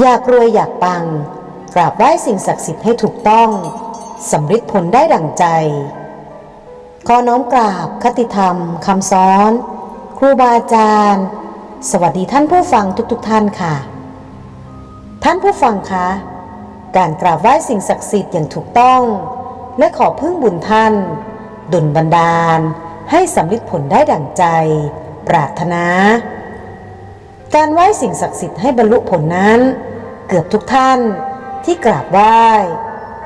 อยากรวยอยากปัง กราบไหว้สิ่งศักดิ์สิทธิ์ให้ถูกต้องสำฤทธิ์ผลได้ดั่งใจ ขอน้อมกราบคติธรรมคำสอน ครูบาอาจารย์ สวัสดีท่านผู้ฟังทุกๆทท่านค่ะ ท่านผู้ฟังคะ การกราบไหว้สิ่งศักดิ์สิทธิ์อย่างถูกต้อง และขอพึ่งบุญท่าน ดุลบันดาล ให้สำลิดผลได้ดั่งใจ ปรารถนา การไหว้สิ่งศักดิ์สิทธิ์ให้บรรลุผลนั้น เกือบทุกท่านที่กราบไหว้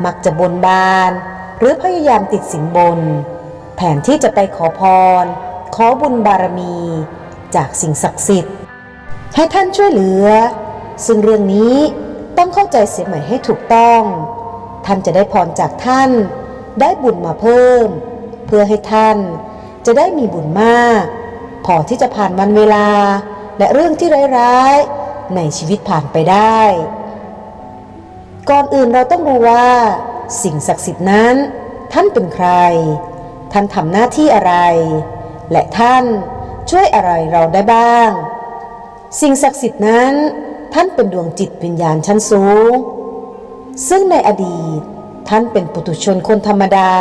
มักจะบนบาน หรือพยายามติดสินบน แผนที่จะไปขอพร ขอบุญบารมี จากสิ่งศักดิ์สิทธิ์ ให้ท่านช่วยเหลือ ซึ่งเรื่องนี้ต้องเข้าใจเสียใหม่ให้ถูกต้อง ท่านจะได้พรจากท่าน ได้บุญมาเพิ่ม เพื่อให้ท่านจะได้มีบุญมาก พอที่จะผ่านวันเวลา และเรื่องที่ร้ายๆ ในชีวิตผ่านไปได้ ก่อนอื่นเราต้องรู้ว่า สิ่งศักดิ์สิทธิ์นั้น ท่านเป็นใคร ท่านทำหน้าที่อะไร และท่านช่วยอะไรเราได้บ้าง สิ่งศักดิ์สิทธิ์นั้น ท่านเป็นดวงจิตวิญญาณชั้นสูง ซึ่งในอดีต ท่านเป็นปุถุชนคนธรรมดา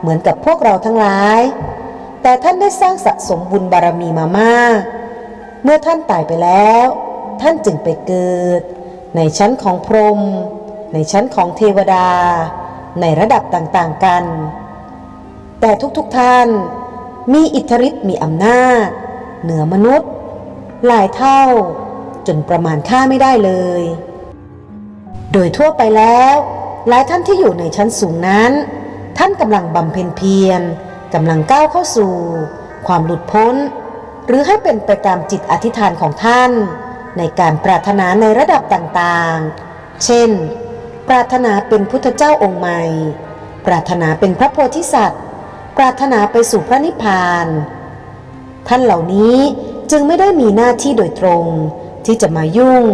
เหมือนกับพวกเราทั้งหลาย แต่ท่านได้สร้างสะสมบุญบารมีมามาก เมื่อท่านตายไปแล้ว ท่านจึงไปเกิด ในชั้นของพรหมในชั้นของเทวดา ในระดับต่างๆกัน แต่ทุกๆท่านมีอิทธิฤทธิ์มีอำนาจ เหนือมนุษย์ หลายเท่า จนประมาณค่าไม่ได้เลย โดยทั่วไปแล้ว หลายท่านที่อยู่ในชั้นสูงนั้น ท่านกำลังบำเพ็ญเพียรกำลังก้าวเข้าสู่ ความหลุดพ้น หรือให้เป็นไปตามจิตอธิษฐานของท่าน ในการปรารถนาในระดับต่างๆ เช่น ปรารถนาเป็นพุทธเจ้าองค์ใหม่ ปรารถนาเป็นพระโพธิสัตว์ ปรารถนาไปสู่พระนิพพาน ท่านเหล่านี้จึงไม่ได้มีหน้าที่โดยตรงที่จะมายุ่ง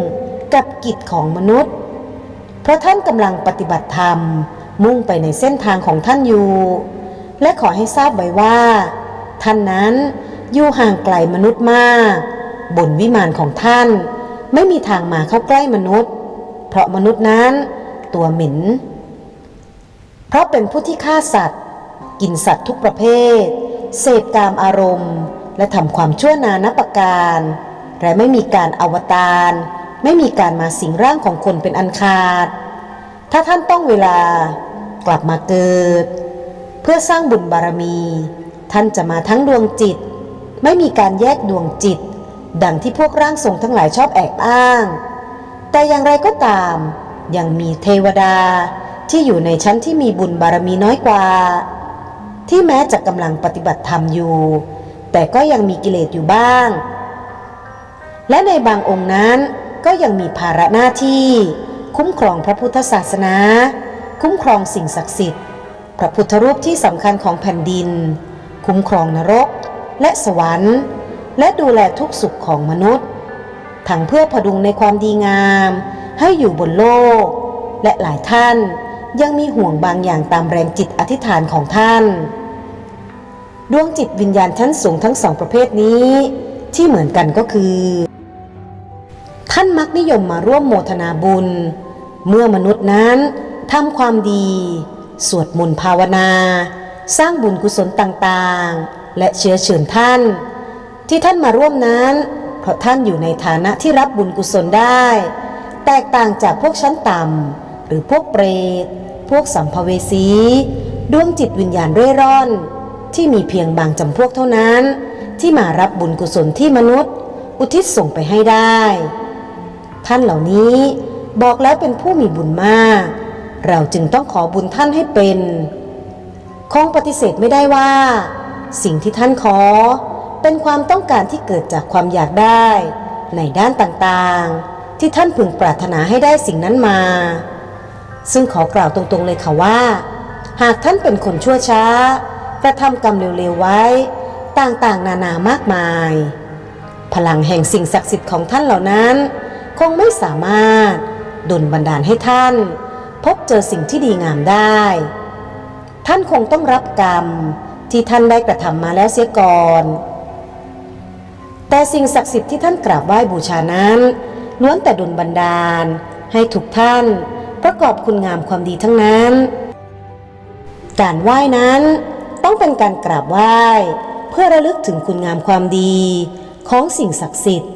กับกิจของมนุษย์ เพราะท่านกำลังปฏิบัติธรรม มุ่งไปในเส้นทางของท่านอยู่ และขอให้ทราบไว้ว่า ท่านนั้น อยู่ห่างไกลมนุษย์มาก บนวิมานของท่าน ไม่มีทางมาเข้าใกล้มนุษย์ เพราะมนุษย์นั้น ตัวเหม็นเพราะเป็นผู้ที่ฆ่าสัตว์ กินสัตว์ทุกประเภท เสพกามอารมณ์ และทำความชั่วนานับประการ และไม่มีการอวตาร ไม่มีการมาสิงร่างของคนเป็นอันขาด ถ้าท่านต้องเวลากลับมาเกิด เพื่อสร้างบุญบารมี ท่านจะมาทั้งดวงจิต ไม่มีการแยกดวงจิต ดังที่พวกร่างทรงทั้งหลายชอบแอบอ้าง แต่อย่างไรก็ตาม ยังมีเทวดาที่อยู่ในชั้นที่มีบุญบารมีน้อยกว่า ที่แม้จะกำลังปฏิบัติธรรมอยู่ แต่ก็ยังมีกิเลสอยู่บ้าง และในบางองค์นั้นก็ยังมีภาระหน้าที่ คุ้มครองพระพุทธศาสนา คุ้มครองสิ่งศักดิ์สิทธิ์ พระพุทธรูปที่สำคัญของแผ่นดิน คุ้มครองนรก และสวรรค์ และดูแลทุกสุขของมนุษย์ ทั้งเพื่อพดุงในความดีงาม ให้อยู่บนโลก และหลายท่านยังมีห่วงบางอย่างตามแรงจิตอธิษฐานของท่าน ดวงจิตวิญญาณชั้นสูงทั้งสองประเภทนี้ ที่เหมือนกันก็คือ ท่านมักนิยมมาร่วมโมทนาบุญ เมื่อมนุษย์นั้นทำความดี สวดมนต์ภาวนา สร้างบุญกุศลต่างๆ และเชื้อเชิญท่าน ที่ท่านมาร่วมนั้น เพราะท่านอยู่ในฐานะที่รับบุญกุศลได้ แตกต่างจากพวกชั้นต่ำหรือพวกเปรต พวกสัมภเวสี ดวงจิตวิญญาณเร่ร่อน ที่มีเพียงบางจำพวกเท่านั้น ที่มารับบุญกุศลที่มนุษย์ อุทิศส่งไปให้ได้ ท่านเหล่านี้บอกแล้วเป็นผู้มีบุญมาก เราจึงต้องขอบุญท่านให้เป็น คงปฏิเสธไม่ได้ว่า สิ่งที่ท่านขอ เป็นความต้องการที่เกิดจากความอยากได้ ในด้านต่างๆ ที่ท่านพึงปรารถนาให้ได้สิ่งนั้นมา ซึ่งขอกล่าวตรงๆเลยค่ะว่า หากท่านเป็นคนชั่วช้ากระทำกรรมเร็วๆไว้ ต่างๆ นานามากมาย พลังแห่งสิ่งศักดิ์สิทธิ์ของท่านเหล่านั้น คงไม่สามารถดลบันดาลให้ท่าน พบเจอสิ่งที่ดีงามได้ ท่านคงต้องรับกรรม ที่ท่านได้กระทำมาแล้วเสียก่อน แต่สิ่งศักดิ์สิทธิ์ที่ท่านกราบไหว้บูชานั้น ล้วนแต่ดลบันดาล ให้ทุกท่านประกอบคุณงามความดีทั้งนั้น การไหว้นั้นต้องเป็นการกราบไหว้ เพื่อระลึกถึงคุณงามความดีของสิ่งศักดิ์สิทธิ์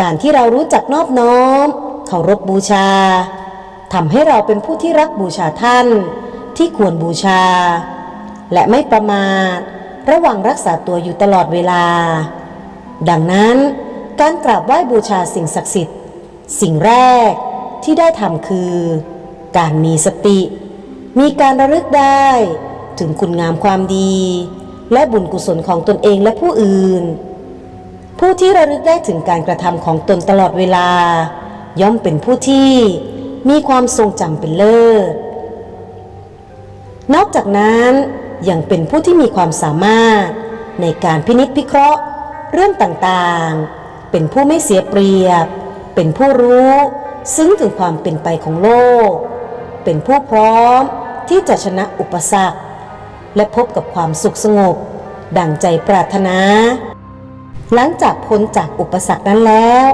การที่เรารู้จักนอบน้อมเคารพบูชาทำให้เราเป็นผู้ที่รักบูชาท่านที่ควรบูชา และไม่ประมาทระวังรักษาตัวอยู่ตลอดเวลา ดังนั้นการกราบไหว้บูชาสิ่งศักดิ์สิทธิ์ สิ่งแรกที่ได้ทำคือ การมีสติ มีการระลึกได้ถึงคุณงามความดี และบุญกุศลของตนเองและผู้อื่น ผู้ที่ระลึกได้ถึงการกระทำของตนตลอดเวลา ย่อมเป็นผู้ที่มีความทรงจำเป็นเลิศนอกจากนั้น ยังเป็นผู้ที่มีความสามารถ ในการพินิจพิเคราะห์ เรื่องต่างๆ เป็นผู้ไม่เสียเปรียบ เป็นผู้รู้ ซึ้งถึงความเป็นไปของโลก เป็นผู้พร้อมที่จะชนะอุปสรรค และพบกับความสุขสงบ ดังใจปรารถนา หลังจากพ้นจากอุปสรรคนั้นแล้ว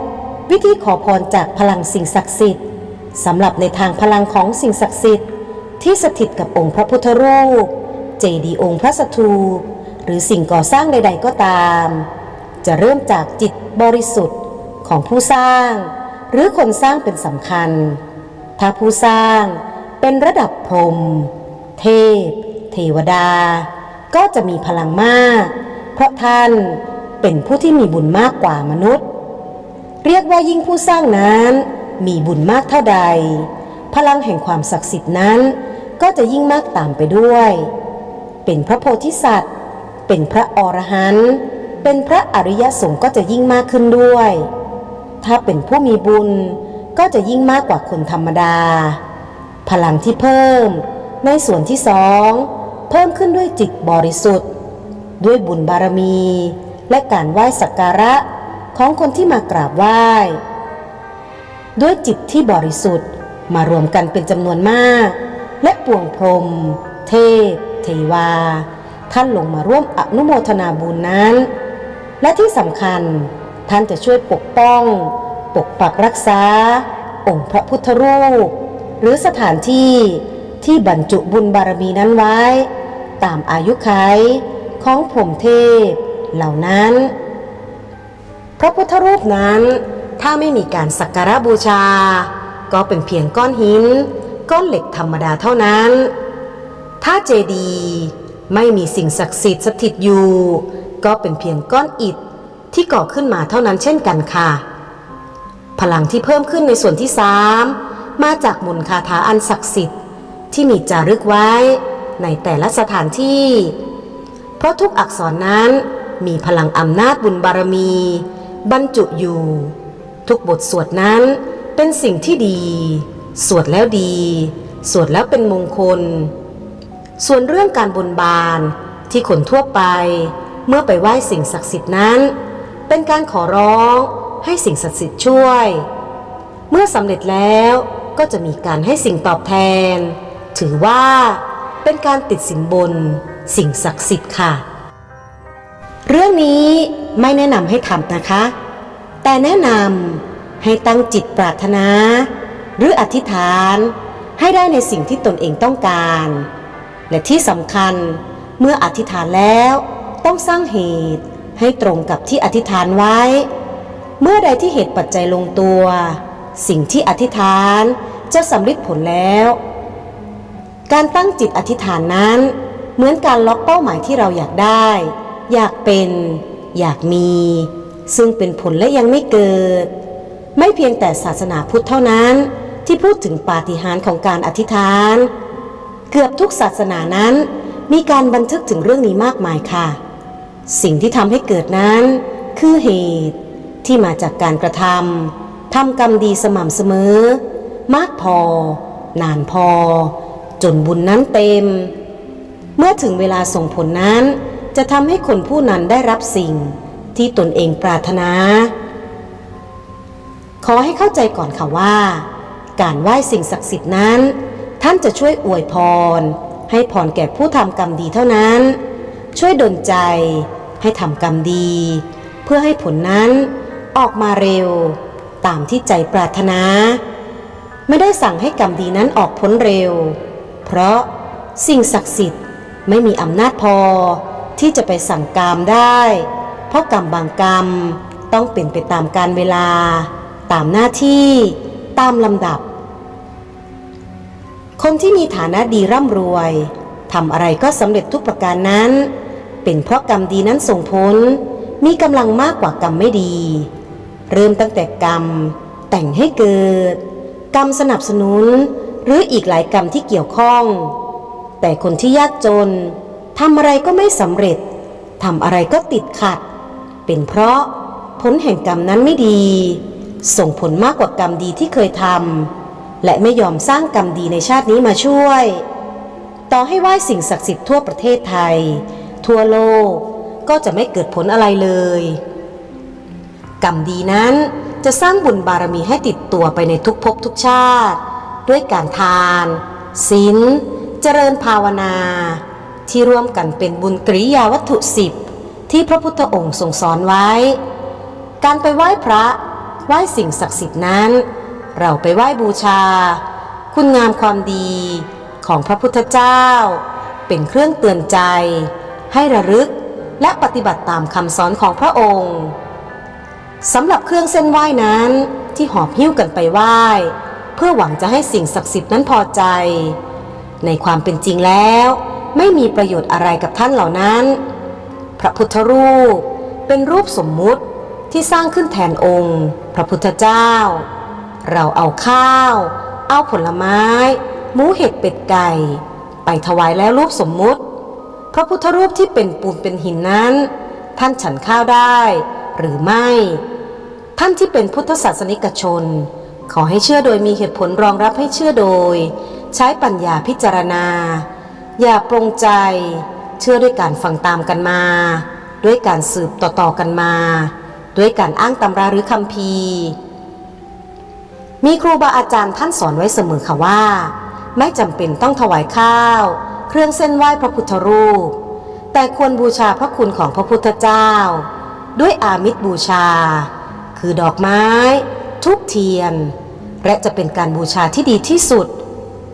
วิธีขอพรจากพลังสิ่งศักดิ์สิทธิ์สำหรับในทางพลังของสิ่งศักดิ์สิทธิ์ที่สถิตกับองค์พระพุทธรูป เจดีย์องค์พระสถูปหรือสิ่งก่อสร้างใด ๆ ก็ตาม จะเริ่มจากจิตบริสุทธิ์ของผู้สร้าง หรือคนสร้างเป็นสำคัญ ถ้าผู้สร้างเป็นระดับพรมเทพ เทวดา ก็จะมีพลังมาก เพราะท่านเป็นผู้ที่มีบุญมากกว่ามนุษย์ เรียกว่ายิ่งผู้สร้างนั้น มีบุญมากเท่าใด พลังแห่งความศักดิ์สิทธิ์นั้น ก็จะยิ่งมากตามไปด้วย เป็นพระโพธิสัตว์ เป็นพระอรหันต์เป็นพระอริยสงฆ์ก็จะยิ่งมากขึ้นด้วย ถ้าเป็นผู้มีบุญก็จะยิ่งมากกว่าคนธรรมดา พลังที่เพิ่ม ในส่วนที่สองเพิ่มขึ้นด้วยจิตบริสุทธิ์ ด้วยบุญบารมี และการไหว้สักการะของคนที่มากราบไหว้ ด้วยจิตที่บริสุทธิ์มารวมกันเป็นจำนวนมาก และปวงพรม เทพ เทวา ท่านลงมาร่วมอนุโมทนาบุญนั้น และที่สำคัญท่านจะช่วยปกป้อง ปกปักรักษา องค์พระพุทธรูป หรือสถานที่ที่บรรจุบุญบารมีนั้นไว้ ตามอายุขัยของพรมเทพเหล่านั้น พระพุทธรูปนั้นถ้าไม่มีการสักการะบูชา ก็เป็นเพียงก้อนหิน ก้อนเหล็กธรรมดาเท่านั้น ถ้าเจดีไม่มีสิ่งศักดิ์สิทธิ์สถิตอยู่ ก็เป็นเพียงก้อนอิฐที่ก่อขึ้นมาเท่านั้นเช่นกันค่ะ พลังที่เพิ่มขึ้นในส่วนที่สามมาจากมนคาถาอันศักดิ์สิทธิ์ ที่มีจารึกไว้ในแต่ละสถานที่ เพราะทุกอักษรนั้นมีพลังอำนาจบุญบารมี บรรจุอยู่ ทุกบทสวดนั้นเป็นสิ่งที่ดี สวดแล้วดี สวดแล้วเป็นมงคล ส่วนเรื่องการบนบานที่คนทั่วไป เมื่อไปไหว้สิ่งศักดิ์สิทธิ์นั้น เป็นการขอร้องให้สิ่งศักดิ์สิทธิ์ช่วย เมื่อสำเร็จแล้วก็จะมีการให้สิ่งตอบแทน ถือว่าเป็นการติดสินบนสิ่งศักดิ์สิทธิ์ค่ะ เรื่องนี้ไม่แนะนำให้ทำนะคะ แต่แนะนำให้ตั้งจิตปรารถนา หรืออธิษฐานให้ได้ในสิ่งที่ตนเองต้องการ และที่สำคัญเมื่ออธิษฐานแล้วต้องสร้างเหตุให้ตรงกับที่อธิษฐานไว้ เมื่อใดที่เหตุปัจจัยลงตัว สิ่งที่อธิษฐานจะสำเร็จผลแล้ว การตั้งจิตอธิษฐานนั้น เหมือนการล็อกเป้าหมายที่เราอยากได้ อยากเป็น อยากมี ซึ่งเป็นผลและยังไม่เกิด ไม่เพียงแต่ศาสนาพุทธเท่านั้นที่พูดถึงปาฏิหาริย์ของการอธิษฐาน เกือบทุกศาสนานั้น มีการบันทึกถึงเรื่องนี้มากมายค่ะ สิ่งที่ทำให้เกิดนั้น คือเหตุที่มาจากการกระทำทำกรรมดีสม่ำเสมอ มากพอ นานพอ จนบุญนั้นเต็ม เมื่อถึงเวลาส่งผลนั้น จะทำให้คนผู้นั้นได้รับสิ่งที่ตนเองปรารถนา ขอให้เข้าใจก่อนค่ะว่า การไหว้สิ่งศักดิ์สิทธิ์นั้น ท่านจะช่วยอวยพร ให้พรแก่ผู้ทำกรรมดีเท่านั้น ช่วยดลใจ ให้ทำกรรมดี เพื่อให้ผลนั้นออกมาเร็ว ตามที่ใจปรารถนา ไม่ได้สั่งให้กรรมดีนั้นออกพ้นเร็ว เพราะสิ่งศักดิ์สิทธิ์ไม่มีอำนาจพอที่จะไปสั่งกรรมได้ เพราะกรรมบางกรรมต้องเป็นไปตามการเวลา ตามหน้าที่ ตามลำดับ คนที่มีฐานะดีร่ำรวยทำอะไรก็สำเร็จทุกประการนั้น เป็นเพราะกรรมดีนั้นส่งผลมีกำลังมากกว่ากรรมไม่ดี เริ่มตั้งแต่กรรม แต่งให้เกิด กรรมสนับสนุน หรืออีกหลายกรรมที่เกี่ยวข้อง แต่คนที่ยากจนทำอะไรก็ไม่สำเร็จทำอะไรก็ติดขัด เป็นเพราะผลแห่งกรรมนั้นไม่ดี ส่งผลมากกว่ากรรมดีที่เคยทำ และไม่ยอมสร้างกรรมดีในชาตินี้มาช่วย ต่อให้ไหว้สิ่งศักดิ์สิทธิ์ทั่วประเทศไทย ทั่วโลกก็จะไม่เกิดผลอะไรเลย กรรมดีนั้นจะสร้างบุญบารมีให้ติดตัวไปในทุกภพทุกชาติ ด้วยการทานศีลเจริญภาวนา ที่ร่วมกันเป็นบุญกริยาวัตถุสิบที่พระพุทธองค์ทรงสอนไว้ การไปไหว้พระไหว้สิ่งศักดิ์สิทธิ์นั้น เราไปไหว้บูชา คุณงามความดีของพระพุทธเจ้า เป็นเครื่องเตือนใจ ให้ระลึกและปฏิบัติตามคำสอนของพระองค์สำหรับเครื่องเส้นไหว้นั้นที่หอบหิ้วกันไปไหว้ เพื่อหวังจะให้สิ่งศักดิ์สิทธิ์นั้นพอใจ ในความเป็นจริงแล้ว ไม่มีประโยชน์อะไรกับท่านเหล่านั้น พระพุทธรูปเป็นรูปสมมุติที่สร้างขึ้นแทนองค์ พระพุทธเจ้า เราเอาข้าว เอาผลไม้ หมูเห็ดเป็ดไก่ ไปถวายแล้วรูปสมมุติ พระพุทธรูปที่เป็นปูนเป็นหินนั้น ท่านฉันข้าวได้ หรือไม่ ท่านที่เป็นพุทธศาสนิกชน ขอให้เชื่อโดยมีเหตุผลรองรับให้เชื่อโดย ใช้ปัญญาพิจารณา อย่าปรงใจ เชื่อด้วยการฟังตามกันมา ด้วยการสืบต่อๆกันมา ด้วยการอ้างตำราหรือคำพี มีครูบาอาจารย์ท่านสอนไว้เสมอค่ะว่า ไม่จำเป็นต้องถวายข้าว เครื่องเส้นไหว้พระพุทธรูป แต่ควรบูชาพระคุณของพระพุทธเจ้า ด้วยอามิตรบูชา คือดอกไม้ ทุกเทียน และจะเป็นการบูชาที่ดีที่สุด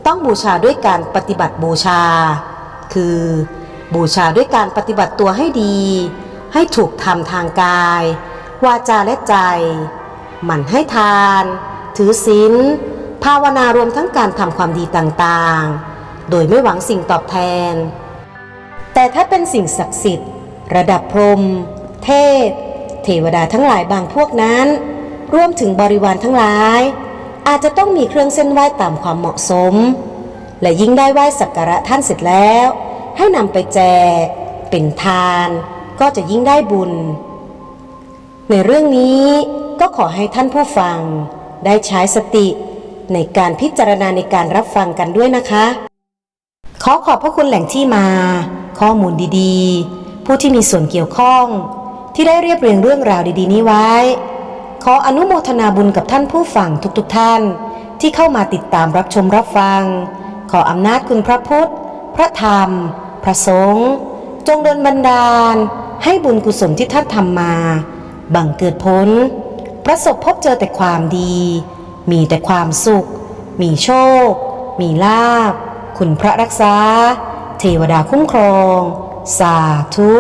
ต้องบูชาด้วยการปฏิบัติบูชา คือ บูชาด้วยการปฏิบัติตัวให้ดี ให้ถูกทำทางกาย วาจาและใจ หมั่นให้ทาน ถือศีลภาวนารวมทั้งการทำความดีต่างๆ โดยไม่หวังสิ่งตอบแทน แต่ถ้าเป็นสิ่งศักดิ์สิทธิ์ ระดับพรม เทพ เทวดาทั้งหลายบางพวกนั้น รวมถึงบริวารทั้งหลาย อาจจะต้องมีเครื่องเส้นไหว้ตามความเหมาะสม และยิ่งได้ไหว้สักการะท่านเสร็จแล้ว ให้นำไปแจก เป็นทาน ก็จะยิ่งได้บุญ ในเรื่องนี้ก็ขอให้ท่านผู้ฟัง ได้ใช้สติ ในการพิจารณาในการรับฟังกันด้วยนะคะ ขอขอบพระคุณแหล่งที่มา ข้อมูลดีๆ ผู้ที่มีส่วนเกี่ยวข้อง ที่ได้เรียบเรียงเรื่องราวดีๆ นี้ไว้ ขออนุโมทนาบุญกับท่านผู้ฟังทุกๆท่าน ที่เข้ามาติดตามรับชมรับฟัง ขออำนาจคุณพระพุทธ พระธรรม พระสงฆ์จงดลบันดาล ให้บุญกุศลที่ท่านทำมา บังเกิดผล ประสบพบเจอแต่ความดี มีแต่ความสุข มีโชค มีลาภคุณพระรักษา เทวดาคุ้มครอง สาธุ